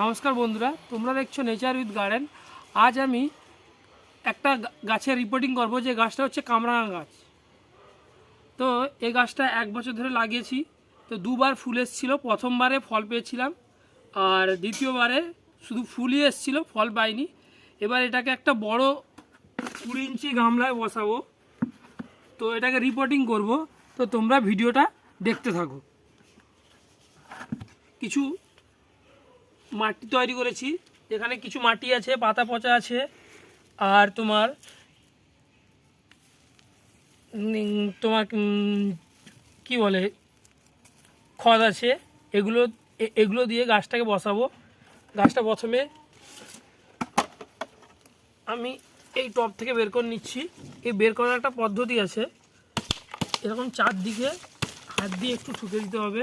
নমস্কার বন্ধুরা, তোমরা দেখছ নেচার উইথ গার্ডেন আজ আমি একটা গাছের রিপোর্টিং করব যে গাছটা হচ্ছে কামরাঙা গাছ। তো এই গাছটা এক বছর ধরে লাগিয়েছি, তো দুবার ফুল এসেছিল, প্রথমবারে ফল পেয়েছিলাম, আর দ্বিতীয়বারে শুধু ফুলই এসেছিল, ফল পাইনি। এবার এটাকে একটা বড় কুড়ি ইঞ্চি গামলায় বসাবো। তো এটাকে রিপোর্টিং করব, তো তোমরা ভিডিওটা দেখতে থাকো। কিছু মাটি তৈরি করেছি। এখানে কিছু মাটি আছে, পাতা পচা আছে, আর তোমার তোমার কি বলে খদ আছে। এগুলো এগুলো দিয়ে গাছটাকে বসাবো। গাছটা প্রথমে আমি এই টপ থেকে বের করে নিচ্ছি। এই বের করার একটা পদ্ধতি আছে। এরকম চারদিকে হাত দিয়ে একটু ঠুকে দিতে হবে।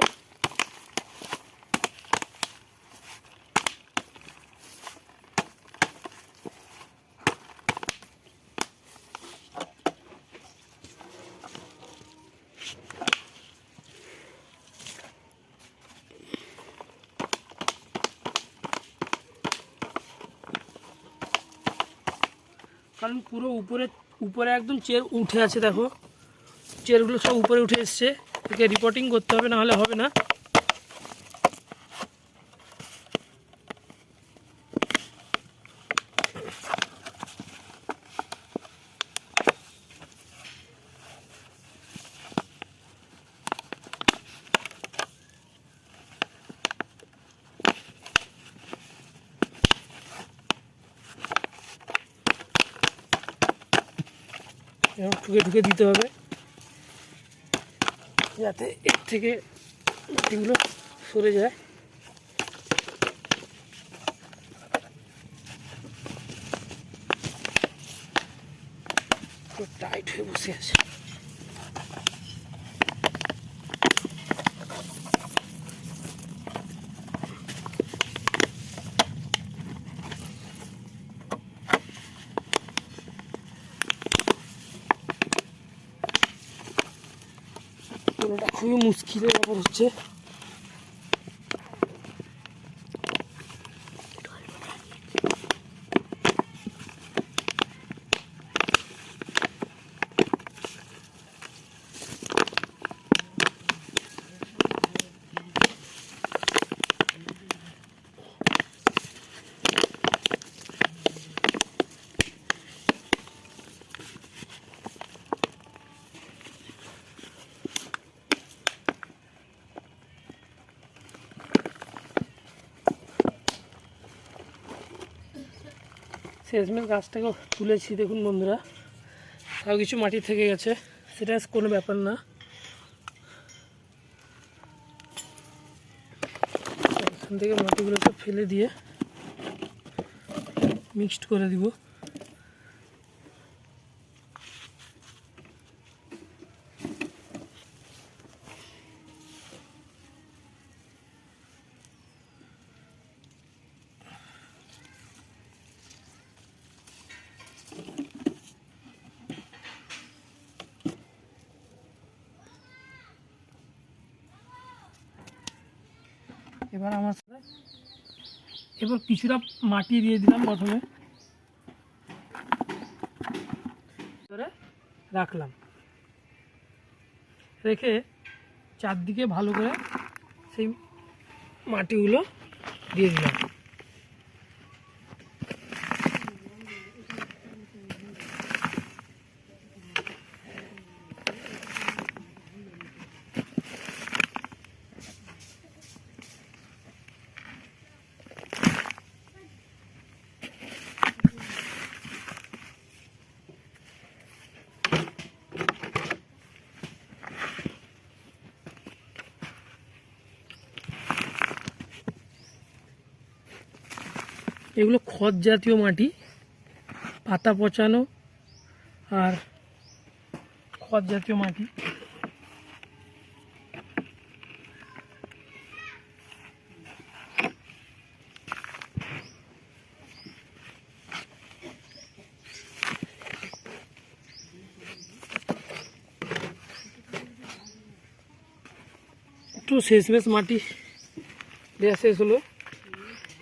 কারণ পুরো উপরে উপরে একদম চেয়ার উঠে আছে, দেখো। চেয়ারগুলো সব উপরে উঠে এসছে। একে রিপোর্টিং করতে হবে না হলে হবে না। এরকম ঠুকে ঠুকে দিতে হবে। যাতে এর থেকে মাটিগুলো সরে যায়। টাইট হয়ে বসে আছে। Kuyu muskiyle yaparız. শেষমেশ গাছটাকে তুলেছি, দেখুন বন্ধুরা। তাও কিছু মাটি থেকে গেছে, সেটা কোনো ব্যাপার না। এখান থেকে মাটিগুলো সব ফেলে দিয়ে মিক্সড করে দিব। এবার আমার সাথে এবার কিছুটা মাটি দিয়ে দিলাম প্রথমে। রাখলাম। রেখে চারদিকে ভালো করে সেই মাটিগুলো দিয়ে দিলাম। এগুলো খদ জাতীয় মাটি, পাতা পচানো আর খদ জাতীয় মাটি। একটু শেষমেশ মাটি দেওয়া শেষ হলো।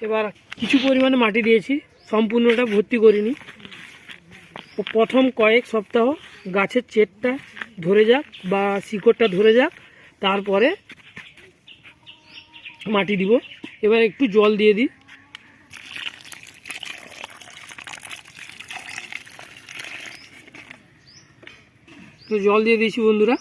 এবার কিছু পরিমাণে মাটি দিয়েছি, সম্পূর্ণটা ভর্তি করিনি। প্রথম কয়েক সপ্তাহ গাছের চেটটা ধরে যাক বা শিকড়টা ধরে যাক, তারপরে মাটি দিব। এবার একটু জল দিয়ে দিই। জল দিয়ে দিয়েছি বন্ধুরা।